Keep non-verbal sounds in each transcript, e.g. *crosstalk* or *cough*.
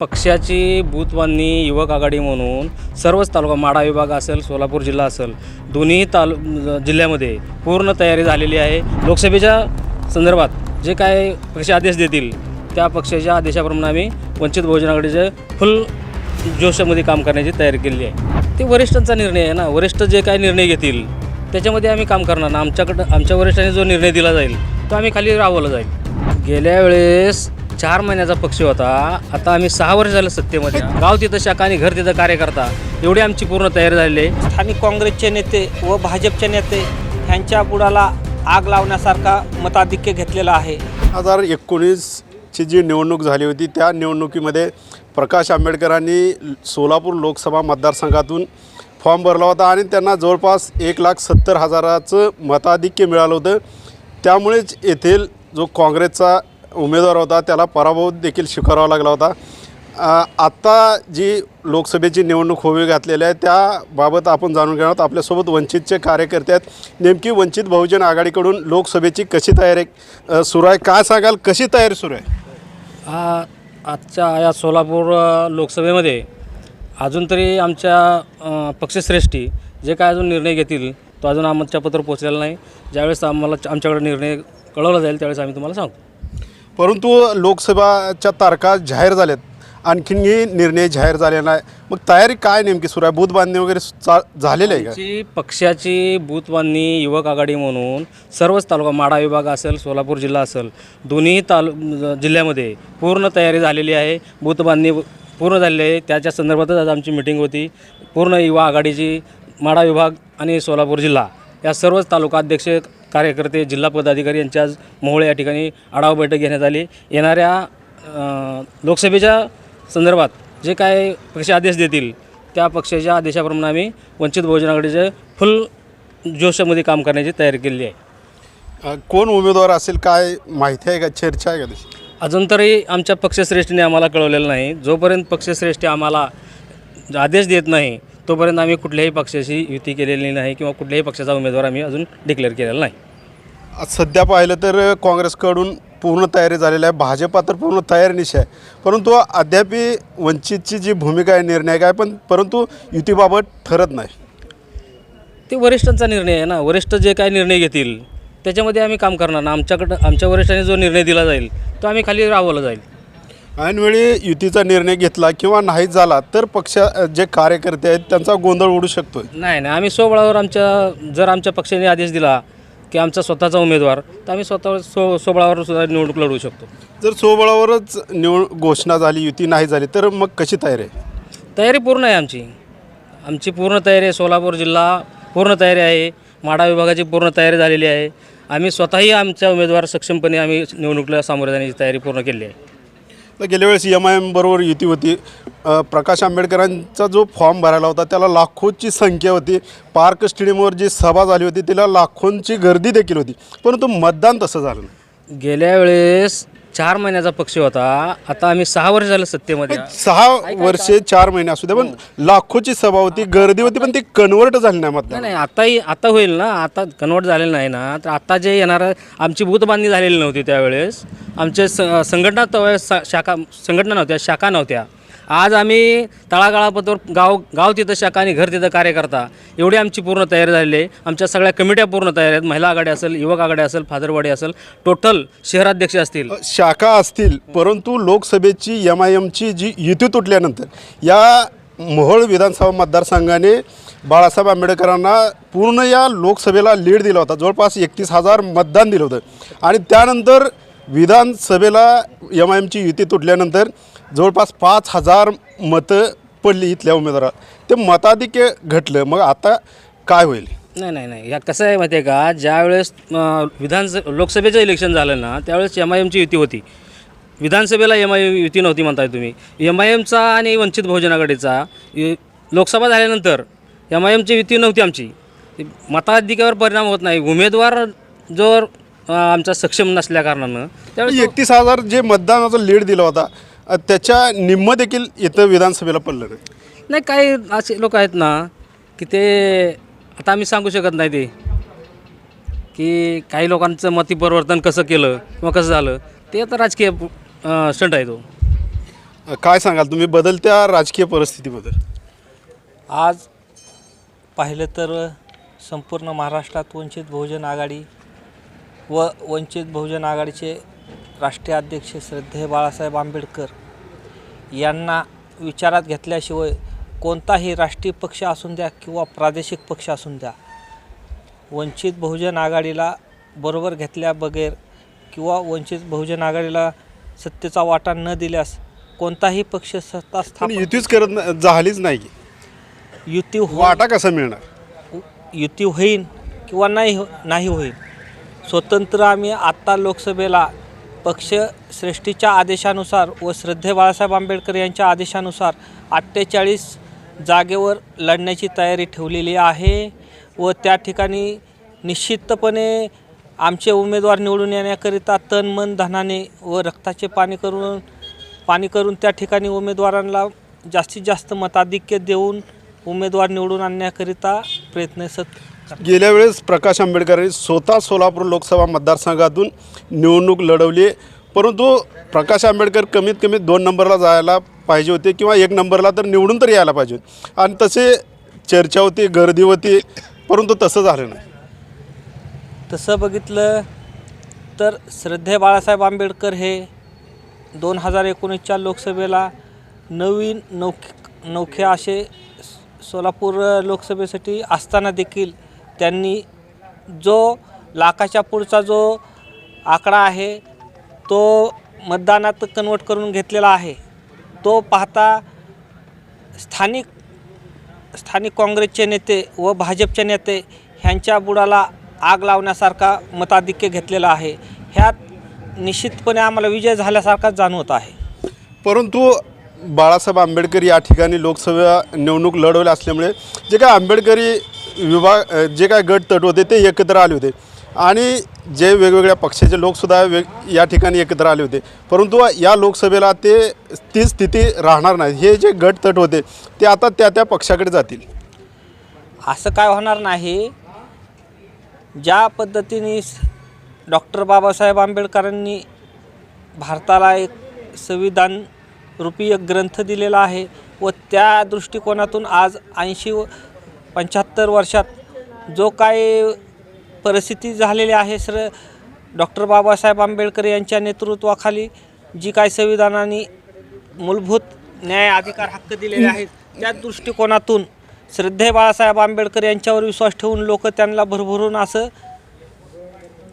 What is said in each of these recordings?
पक्षाची बूथबांधणी युवक आघाडी म्हणून सर्वच तालुका माडा विभाग असेल सोलापूर जिल्हा असेल दोन्ही तालु जिल्ह्यामध्ये पूर्ण तयारी झालेली आहे. लोकसभेच्या संदर्भात जे काय पक्ष आदेश देतील त्या पक्षाच्या आदेशाप्रमाणे आम्ही वंचित बहुजन आघाडीचे फुल जोशामध्ये काम करण्याची तयारी केलेली आहे. ते वरिष्ठांचा निर्णय आहे ना. वरिष्ठ जे काय निर्णय घेतील त्याच्यामध्ये आम्ही काम करणार. ना आमच्याकडं आमच्या वरिष्ठांनी जो निर्णय दिला जाईल तो आम्ही खाली राबवला जाईल. गेल्या वेळेस चार महिन्याचा पक्ष होता. आता आम्ही सहा वर्ष झालं सत्तेमध्ये. गाव तिथं शाखा आणि घर तिथं कार्यकर्ता. एवढी आमची पूर्ण तयारी झालेली आहे. स्थानिक काँग्रेसचे नेते व भाजपचे नेते ह्यांच्या बुडाला आग लावण्यासारखा मताधिक्य घेतलेला आहे. हजार एकोणीसची जी निवडणूक झाली होती त्या निवडणुकीमध्ये प्रकाश आंबेडकरांनी सोलापूर लोकसभा मतदारसंघातून फॉर्म भरला होता आणि त्यांना जवळपास एक लाख सत्तर हजाराचं मताधिक्य मिळालं होतं. त्यामुळेच येथील जो काँग्रेसचा उमेदवार होता त्याला पराभव देखील स्वीकारावा लागला होता. आत्ता जी लोकसभेची निवडणूक होवी घातलेली आहे त्याबाबत आपण जाणून घेणार आहोत. आपल्यासोबत वंचितचे कार्यकर्ते आहेत. नेमकी वंचित बहुजन आघाडीकडून लोकसभेची कशी तयारी सुरू आहे? काय सांगाल? कशी तयारी सुरू आहे? आजच्या या सोलापूर लोकसभेमध्ये अजून तरी आमच्या पक्षश्रेष्ठी जे काय अजून निर्णय घेतील तो अजून आमच्यापत्र पोचलेला नाही. ज्यावेळेस आम्हाला आमच्याकडे निर्णय कळवला जाईल त्यावेळेस आम्ही तुम्हाला सांगतो. परंतु लोकसभाच्या तारखा जाहीर झाल्यात. आणखीनही निर्णय जाहीर झाले नाही. मग तयारी काय नेमकी सुरू आहे? बूथ बांधणी वगैरे चा झालेली आहे का? आमची पक्षाची बूथबांधणी युवक आघाडी म्हणून सर्वच तालुका माडा विभाग असेल सोलापूर जिल्हा असेल दोन्ही तालु जिल्ह्यामध्ये पूर्ण तयारी झालेली आहे. बूथबांधणी पूर्ण झालेली आहे. त्याच्या संदर्भातच आज आमची मिटिंग होती. पूर्ण युवा आघाडीची माडा विभाग आणि सोलापूर जिल्हा या सर्वच तालुका अध्यक्ष कार्यकर्ते जिल्हा पदाधिकारी यांची आज मोहोळे या ठिकाणी आढावा बैठक घेण्यात आली. येणाऱ्या लोकसभेच्या संदर्भात जे काय पक्ष आदेश देतील त्या पक्षाच्या आदेशाप्रमाणे आम्ही वंचित बहुजन आघाडीचे फुल जोशामध्ये काम करण्याची तयारी केलेली आहे. कोण उमेदवार असेल काय माहिती आहे का? चर्चा आहे का अजून तरी आमच्या पक्षश्रेष्ठीने आम्हाला कळवलेलं नाही. जोपर्यंत पक्षश्रेष्ठी आम्हाला आदेश देत नाही तोपर्यंत आम्ही कुठल्याही पक्षाशी युती केलेली नाही किंवा कुठल्याही पक्षाचा उमेदवार आम्ही अजून डिक्लेअर केलेला नाही. सध्या पाहिलं तर काँग्रेसकडून पूर्ण तयारी झालेली आहे. भाजपा तर पूर्ण तयारीनिशी आहे. परंतु अद्याप वंचितची जी भूमिका आहे निर्णायक आहे पण परंतु युतीबाबत ठरत नाही. ते वरिष्ठांचा निर्णय आहे ना. वरिष्ठ जे काय निर्णय घेतील त्याच्यामध्ये आम्ही काम करणार ना. आमच्याकडं आमच्या वरिष्ठांनी जो निर्णय दिला जाईल तो आम्ही खाली राबवला जाईल. ऐनवेळी युतीचा निर्णय घेतला किंवा नाही झाला तर पक्ष जे कार्यकर्ते आहेत त्यांचा गोंधळ उडू शकतोय. नाही नाही. आम्ही स्वबळावर आमच्या जर आमच्या पक्षाने आदेश दिला की आमचा स्वतःचा उमेदवार तर आम्ही स्वतः स्व स्वबळावर सुद्धा निवडणूक लढवू शकतो. जर स्वबळावरच निवड घोषणा झाली युती नाही झाली तर मग कशी तयारी आहे? तयारी पूर्ण आहे आमची. आमची पूर्ण तयारी आहे सोलापूर जिल्हा पूर्ण तयारी आहे. माडा विभागाची पूर्ण तयारी झालेली आहे. आम्ही स्वतःही आमच्या उमेदवार सक्षमपणे आम्ही निवडणुकीला सामोरे जाण्याची तयारी पूर्ण केली आहे. तर गेल्या वेळेस एम आय एम बरोबर युती होती. प्रकाश आंबेडकरांचा जो फॉर्म भरायला होता त्याला लाखोची संख्या होती. पार्क स्टेडियमवर जी सभा झाली होती तिला लाखोंची गर्दी देखील होती. परंतु मतदान तसं झालं नाही. गेल्या वेळेस चार महिन्याचा पक्ष होता. आता आम्ही सहा वर्ष झालं सत्तेमध्ये. सहा वर्षे चार महिने असू दे पण लाखोची सभा होती गर्दी होती पण ती कन्वर्ट झाली नाही मतदान नाही आताही आता होईल ना. आता कन्वर्ट झालेलं नाही ना. तर आता जे येणार आमची बूथबांधणी झालेली नव्हती त्यावेळेस. आमचे स संघटना त्यावेळेस शाखा संघटना नव्हत्या शाखा नव्हत्या. आज आम्ही तळागाळापत्र गाव गाव तिथं शाखा आणि घर तिथं कार्यकर्ता. एवढी आमची पूर्ण तयारी झालेली आहे. आमच्या सगळ्या कमिट्या पूर्ण तयार आहेत. महिला आघाडी असेल युवक आघाडी असेल फादरवाडी असेल टोटल शहराध्यक्ष असतील. शाखा असतील परंतु लोकसभेची एम आय एमची जी युती तुटल्यानंतर या मोहोळ विधानसभा मतदारसंघाने बाळासाहेब आंबेडकरांना पूर्ण या लोकसभेला लीड दिला होता. जवळपास एकतीस हजार मतदान दिलं होतं. आणि त्यानंतर विधानसभेला एम आय एमची युती तुटल्यानंतर जवळपास पाच हजार मतं पडली इथल्या उमेदवाराला. ते मताधिक्य घटलं. मग आता काय होईल? नाही नाही नाही. या कसं आहे माहिती आहे का? ज्यावेळेस अं, विधानस लोकसभेचं इलेक्शन झालं ना त्यावेळेस एम आय एमची युती होती. विधानसभेला एम आय युती नव्हती म्हणताय तुम्ही. एम आय एमचा आणि वंचित बहुजन आघाडीचा लोकसभा झाल्यानंतर एम आय एमची युती नव्हती आमची. मताधिकावर परिणाम होत नाही. उमेदवार जर आमचा सक्षम नसल्या कारणानं. त्यावेळेस एकतीस हजार जे मतदानाचा लीड दिला होता अ, त्याच्या निम्म देखील इथं विधानसभेला पडलं नाही. नाही काही असे लोक आहेत ना की ते आता आम्ही सांगू शकत नाही ते की काही लोकांचं मती परिवर्तन कसं केलं किंवा कसं झालं ते आता राजकीय स्टंट आहे तो. काय सांगाल तुम्ही बदलत्या राजकीय परिस्थितीबद्दल? आज पाहिलं तर संपूर्ण महाराष्ट्रात वंचित बहुजन आघाडी व वंचित बहुजन आघाडीचे राष्ट्रीय अध्यक्ष श्रद्धेय बाळासाहेब आंबेडकर यांना विचारात घेतल्याशिवाय कोणताही राष्ट्रीय पक्ष असून द्या किंवा प्रादेशिक पक्ष असून द्या वंचित बहुजन आघाडीला बरोबर घेतल्या बगैर किंवा वंचित बहुजन आघाडीला सत्तेचा वाटा न दिल्यास कोणताही पक्ष सत्ता स्थापन युतीच करत झालीच नाही. युती हो वाटा कसा मिळणार? युती होईल किंवा नाही हो नाही होईल स्वतंत्र आम्ही आत्ता लोकसभेला पक्ष श्रेष्ठीच्या आदेशानुसार व श्रद्धे बाळासाहेब आंबेडकर यांच्या आदेशानुसार अठ्ठेचाळीस जागेवर लढण्याची तयारी ठेवलेली आहे व त्या ठिकाणी निश्चितपणे आमचे उमेदवार निवडून येण्याकरिता तन मन धनाने व रक्ताचे पाणी करून पाणी करून त्या ठिकाणी उमेदवारांना जास्तीत जास्त मताधिक्य देऊन उमेदवार निवडून आणण्याकरिता प्रयत्नसत गेल्या वेळेस प्रकाश आंबेडकरांनी स्वतः सोलापूर लोकसभा मतदारसंघातून निवडणूक लढवली परंतु प्रकाश आंबेडकर कमीत कमी दोन नंबरला जायला पाहिजे होते किंवा एक नंबरला तर निवडून तर यायला पाहिजे आणि तसे चर्चा होती गर्दी होती परंतु तसं झालं नाही. तसं बघितलं तर श्रद्धे बाळासाहेब आंबेडकर हे दोन हजार एकोणीसच्या लोकसभेला नवीन नौख नौखे असे सोलापूर लोकसभेसाठी असताना देखील त्यांनी जो लाखाच्या पुढचा जो आकडा आहे तो मतदानात कन्वर्ट करून घेतलेला आहे तो पाहता स्थानिक स्थानिक काँग्रेसचे नेते व भाजपचे नेते ह्यांच्या बुडाला आग लावण्यासारखा मताधिक्य घेतलेला आहे. ह्यात निश्चितपणे आम्हाला विजय झाल्यासारखाच जाणवत आहे. परंतु बाळासाहेब आंबेडकर या ठिकाणी लोकसभा निवडणूक लढवल्या असल्यामुळे जे काय आंबेडकरी विभाग जे काय गट तट होते ते एकत्र आले होते. आणि जे वेगवेगळ्या पक्षाचे लोकसुद्धा वेग या ठिकाणी एकत्र आले होते. परंतु या लोकसभेला ते ती स्थिती राहणार नाही. हे जे गट तट होते ते आता त्या त्या पक्षाकडे जातील. असं काय होणार नाही. ज्या पद्धतीने डॉक्टर बाबासाहेब आंबेडकरांनी भारताला एक संविधान रूपी एक ग्रंथ दिलेला आहे व त्या दृष्टिकोनातून आज ऐंशी पंच्याहत्तर वर्षात जो काय परिस्थिती झालेली आहे सर डॉक्टर बाबासाहेब आंबेडकर यांच्या नेतृत्वाखाली जी काय संविधानाने मूलभूत न्याय अधिकार हक्क दिलेले आहेत त्या दृष्टिकोनातून श्रद्धेय बाळासाहेब आंबेडकर यांच्यावर विश्वास ठेवून लोक त्यांना भरभरून असं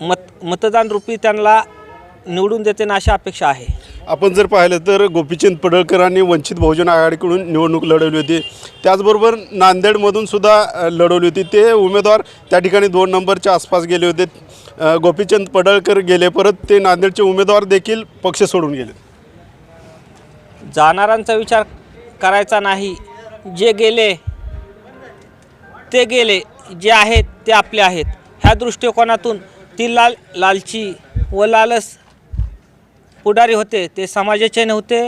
मत मतदान रूपी त्यांना निवडून देते ना अशी अपेक्षा आहे. आपण जर पाहिलं तर गोपीचंद पडळकरांनी वंचित बहुजन आघाडीकडून निवडणूक लढवली होती. त्याचबरोबर नांदेडमधून सुद्धा लढवली होती. ते उमेदवार त्या ठिकाणी दोन नंबरच्या आसपास गेले होते. गोपीचंद पडळकर गेले परत ते नांदेडचे उमेदवार देखील पक्ष सोडून गेले. जाणाऱ्यांचा विचार करायचा नाही. जे गेले ते गेले. जे आहेत ते आपले आहेत. ह्या दृष्टिकोनातून ती लाल लालची व लालस पुढारी होते ते समाजाचे नव्हते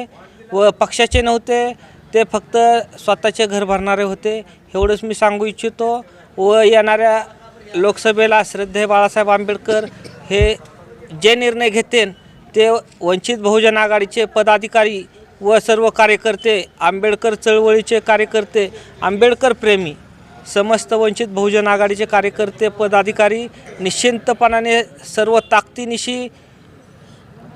व पक्षाचे नव्हते ते फक्त स्वतःचे घर भरणारे होते. एवढंच मी सांगू इच्छितो व येणाऱ्या लोकसभेला श्रद्धे बाळासाहेब आंबेडकर हे जे निर्णय घेतेन ते वंचित बहुजन आघाडीचे पदाधिकारी व सर्व कार्यकर्ते आंबेडकर चळवळीचे कार्यकर्ते आंबेडकर प्रेमी समस्त वंचित बहुजन आघाडीचे कार्यकर्ते पदाधिकारी निश्चिंतपणाने सर्व ताकदीनिशी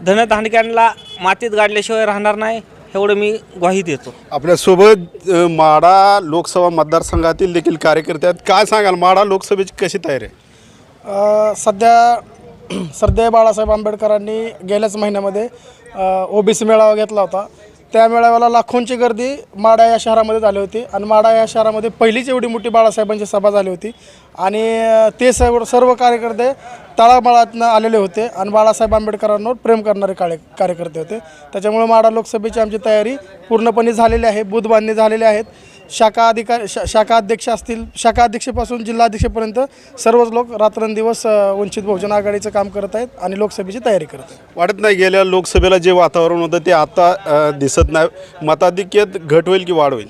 धनधानक्यांना मातीत गाडल्याशिवाय राहणार नाही एवढं मी ग्वाही देतो. आपल्यासोबत अ, माढा लोकसभा मतदारसंघातील देखील कार्यकर्ते आहेत. काय सांगाल माढा लोकसभेची कशी तयारी आहे? अ, सध्या *clears throat* सरदेय बाळासाहेब आंबेडकरांनी गेल्याच महिन्यामध्ये ओबीसी मेळावा घेतला होता. त्या मेळाव्याला लाखोंची गर्दी माडा या शहरामध्ये झाली होती. आणि माडा या शहरामध्ये पहिलीच एवढी मोठी बाळासाहेबांची सभा झाली होती. आणि ते सर्व सर्व कार्यकर्ते तळामळातनं आलेले होते. आणि बाळासाहेब आंबेडकरांवर प्रेम करणारे काळे कार्यकर्ते होते. त्याच्यामुळे माडा लोकसभेची आमची तयारी पूर्णपणे झालेली आहे. बूथ बांधणी झालेले आहेत शाखा अधिकार शा शाखा अध्यक्ष असतील. शाखा अध्यक्षापासून जिल्हाध्यक्षपर्यंत सर्वच लोक रात्रंदिवस वंचित बहुजन आघाडीचं काम करत आहेत आणि लोकसभेची तयारी करत आहेत. वाटत नाही गेल्या लोकसभेला जे वातावरण होतं ते आता दिसत नाही. मताधिक्यात घट होईल की वाढ होईल?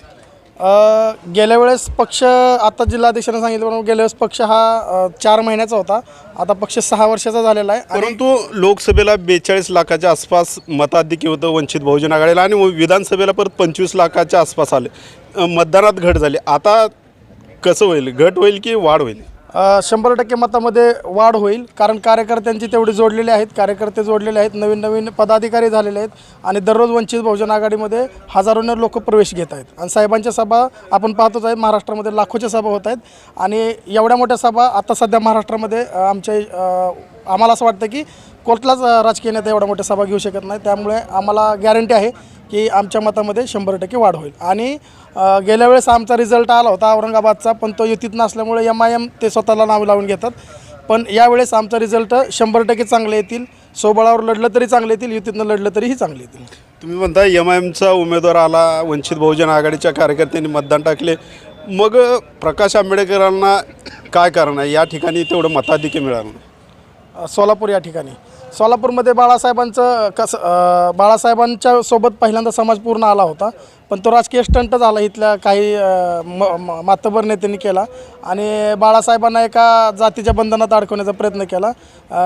गेल्या वेळेस पक्ष आता जिल्हाध्यक्षांनी सांगितलं गेल्या वेळेस पक्ष हा अ, चार महिन्याचा होता. आता पक्ष सहा वर्षाचा झालेला आहे आणि परंतु लोकसभेला बेचाळीस लाखाच्या आसपास मताधिक्य होतं वंचित बहुजन आघाडीला आणि विधानसभेला परत पंचवीस लाखाच्या आसपास आले. अ, मतदानात घट झाली. आता कसं होईल? घट होईल की वाढ होईल? शंभर टक्के मतामध्ये वाढ होईल. कारण कार्यकर्त्यांची तेवढी जोडलेले आहेत कार्यकर्ते जोडलेले आहेत नवीन नवीन पदाधिकारी झालेले आहेत आणि दररोज वंचित बहुजन आघाडीमध्ये हजारोने लोक प्रवेश घेत आहेत. आणि साहेबांच्या सभा आपण पाहतोच आहेत महाराष्ट्रामध्ये लाखोच्या सभा होत आहेत. आणि एवढ्या मोठ्या सभा आता सध्या महाराष्ट्रामध्ये आमच्या आम्हाला असं वाटतं की कुठलाच राजकीय नेता एवढ्या मोठ्या सभा घेऊ शकत नाही. त्यामुळे आम्हाला गॅरंटी आहे की आमच्या मतामध्ये शंभर टक्के वाढ होईल. आणि गेल्या वेळेस आमचा रिझल्ट आला होता औरंगाबादचा पण तो युतीत नसल्यामुळे एम आय एम ते स्वतःला नाव लावून घेतात. पण यावेळेस आमचा रिझल्ट शंभर टक्के चांगले येतील. सोबळावर लढलं तरी चांगले येतील युतीतनं लढलं तरीही चांगले येतील. तुम्ही म्हणता एम आय एमचा उमेदवार आला वंचित बहुजन आघाडीच्या कार्यकर्त्यांनी मतदान टाकले. मग प्रकाश आंबेडकरांना काय कारण आहे? या ठिकाणी तेवढं मताधिक्य मिळालं सोलापूर या ठिकाणी. सोलापूरमध्ये बाळासाहेबांचं कसं बाळासाहेबांच्या सोबत पहिल्यांदा समाज पूर्ण आला होता. पण तो राजकीय स्टंट झाला इथल्या काही म मातबर नेत्यांनी केला. आणि बाळासाहेबांना एका जातीच्या बंधनात अडकवण्याचा प्रयत्न केला.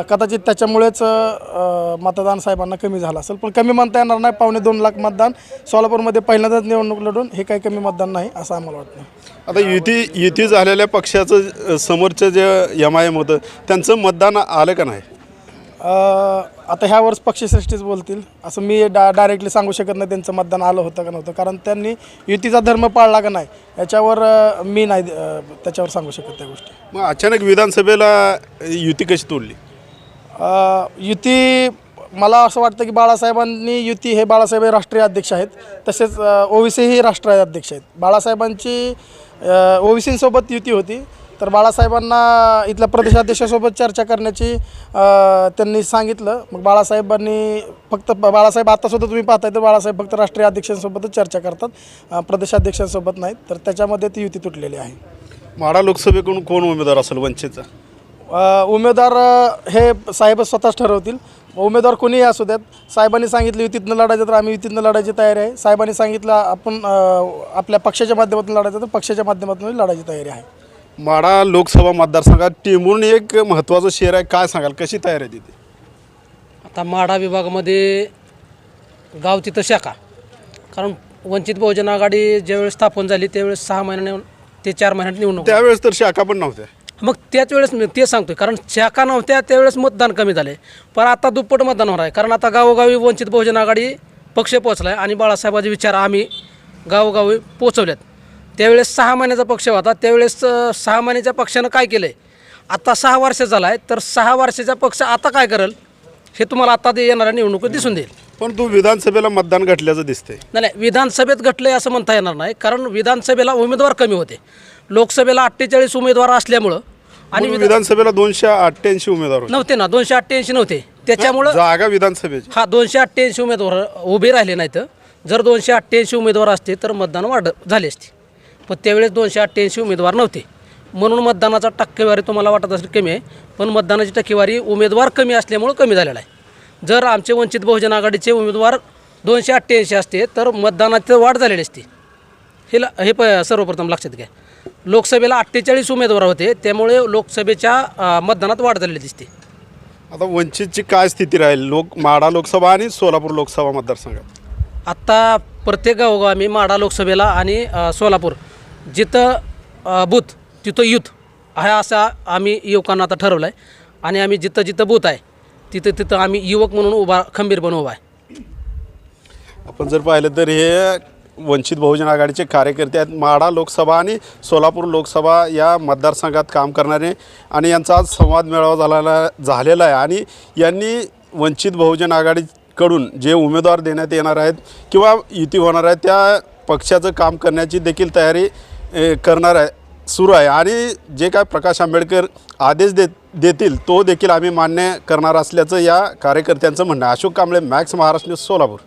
कदाचित त्याच्यामुळेच मतदान साहेबांना कमी झालं असेल. पण कमी म्हणता येणार नाही. पावणे दोन लाख मतदान सोलापूरमध्ये पहिल्यांदाच निवडणूक लढून हे काही कमी मतदान नाही असं आम्हाला वाटतं. आता युती युती झालेल्या पक्षाचं समोरचं जे एम आय एम होतं त्यांचं मतदान आलं का नाही? आता ह्या वर्ष पक्षश्रेष्ठीच बोलतील. असं मी डा डायरेक्टली सांगू शकत नाही त्यांचं मतदान आलं होतं का नव्हतं. कारण त्यांनी युतीचा धर्म पाळला का नाही याच्यावर मी नाही त्याच्यावर सांगू शकत त्या गोष्टी. मग अचानक विधानसभेला युती कशी तोडली? युती मला असं वाटतं की बाळासाहेबांनी युती हे बाळासाहेब हे राष्ट्रीय अध्यक्ष आहेत. तसेच ओवीसीही राष्ट्रीय अध्यक्ष आहेत. बाळासाहेबांची ओवीसींसोबत युती होती. तर बाळासाहेबांना इथल्या प्रदेशाध्यक्षासोबत चर्चा करण्याची त्यांनी सांगितलं. मग बाळासाहेबांनी फक्त बाळासाहेब आतासुद्धा तुम्ही पाहताय तर बाळासाहेब फक्त राष्ट्रीय अध्यक्षांसोबतच चर्चा करतात प्रदेशाध्यक्षांसोबत नाहीत. तर त्याच्यामध्ये ती युती तुटलेली आहे. माढा लोकसभेकडून कोण उमेदवार असेल वंचितचा? उमेदवार हे साहेब स्वतःच ठरवतील. उमेदवार कोणीही असू द्यात. साहेबांनी सांगितलं युतीतनं लढायचं तर आम्ही युतीतनं लढायची तयारी आहे. साहेबांनी सांगितलं आपण आपल्या पक्षाच्या माध्यमातून लढायचं तर पक्षाच्या माध्यमातून लढायची तयारी आहे. माढा लोकसभा मतदारसंघात टिंबून एक महत्त्वाचं शहर आहे काय सांगाल? कशी तयारी आहे तिथे? आता माढा विभागामध्ये गाव तिथं शाखा. कारण वंचित बहुजन आघाडी ज्यावेळेस स्थापन झाली त्यावेळेस सहा महिन्याने ते चार महिन्यात निवडणूक त्यावेळेस तर शाखा पण नव्हत्या. मग त्याच वेळेस मी ते सांगतोय कारण शाखा नव्हत्या त्यावेळेस मतदान कमी झाले. पण आता दुप्पट मतदान होणार आहे. कारण आता गावोगावी वंचित बहुजन आघाडी पक्ष पोचला आहे आणि बाळासाहेबाचे विचार आम्ही गावोगावी पोचवल्यात त्यावेळेस सहा महिन्याचा पक्ष होता. त्यावेळेस सहा महिन्याच्या पक्षानं काय केलं आहे आता सहा वर्ष झाला आहे तर सहा वर्षाचा पक्ष आता काय करेल? हे तुम्हाला आता ते येणाऱ्या निवडणुकीत दिसून देईल. पण तू विधानसभेला मतदान घटल्याचं दिसतंय. नाही नाही विधानसभेत घटले असं म्हणता येणार नाही कारण विधानसभेला उमेदवार कमी होते. लोकसभेला अठ्ठेचाळीस उमेदवार असल्यामुळं आणि विधान विधानसभेला दोनशे अठ्ठ्याऐंशी उमेदवार होते. नव्हते ना दोनशे अठ्ठ्याऐंशी नव्हते. त्याच्यामुळं जागा विधानसभेची. हा दोनशे अठ्ठ्याऐंशी उमेदवार उभे राहिले नाहीत. जर दोनशे अठ्ठ्याऐंशी उमेदवार असते तर मतदान वाढ झाले असते. पण त्यावेळेस दोनशे अठ्ठ्याऐंशी उमेदवार नव्हते. म्हणून मतदानाचा टक्केवारी तुम्हाला वाटत असेल कमी आहे पण मतदानाची टक्केवारी उमेदवार कमी असल्यामुळं कमी झालेला आहे. जर आमचे वंचित बहुजन आघाडीचे उमेदवार दोनशे अठ्ठ्याऐंशी असते तर मतदानाची वाढ झालेली असते. हे ल हे प सर्वप्रथम लक्षात घ्या. लोकसभेला अठ्ठेचाळीस उमेदवार होते त्यामुळे लोकसभेच्या मतदानात वाढ झालेली दिसते. आता वंचितची काय स्थिती राहील? लोक माढा लोकसभा आणि सोलापूर लोकसभा मतदारसंघात? आत्ता प्रत्येक गावोगावी माढा लोकसभेला आणि सोलापूर जिथं बूथ तिथं युथ हा असा आम्ही युवकांना आता ठरवलं आहे आणि आम्ही जिथं जिथं बूथ आहे तिथं तिथं आम्ही युवक म्हणून उभा खंबीरपणे उभा आहे. आपण जर पाहिलं तर हे वंचित बहुजन आघाडीचे कार्यकर्ते आहेत माढा लोकसभा आणि सोलापूर लोकसभा या मतदारसंघात काम करणारे आणि यांचा आज संवाद मेळावा झालेला झालेला आहे. आणि यांनी वंचित बहुजन आघाडीकडून जे उमेदवार देण्यात येणार आहेत किंवा युती होणार आहे त्या पक्षाचं काम करण्याची देखील तयारी करणार आहे सुरू आहे. आणि जे काय प्रकाश आंबेडकर आदेश देत देतील तो देखील आम्ही मान्य करणार असल्याचं या कार्यकर्त्यांचं म्हणणं आहे. Ashok Kamble max Maharashtra news Solapur.